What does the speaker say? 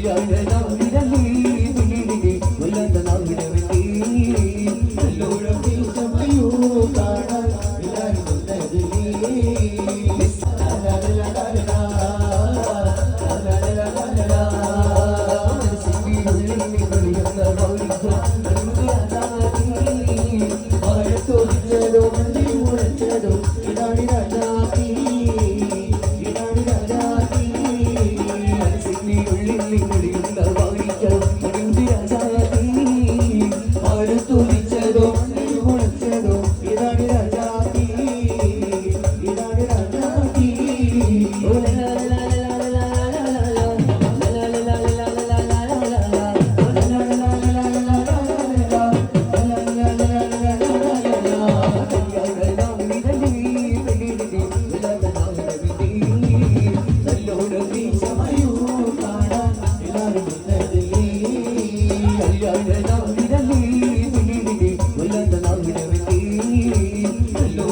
ഇതാണ് രാജ ನಲ್ಲಿ ನಡೆಯುತ್ತ Hello.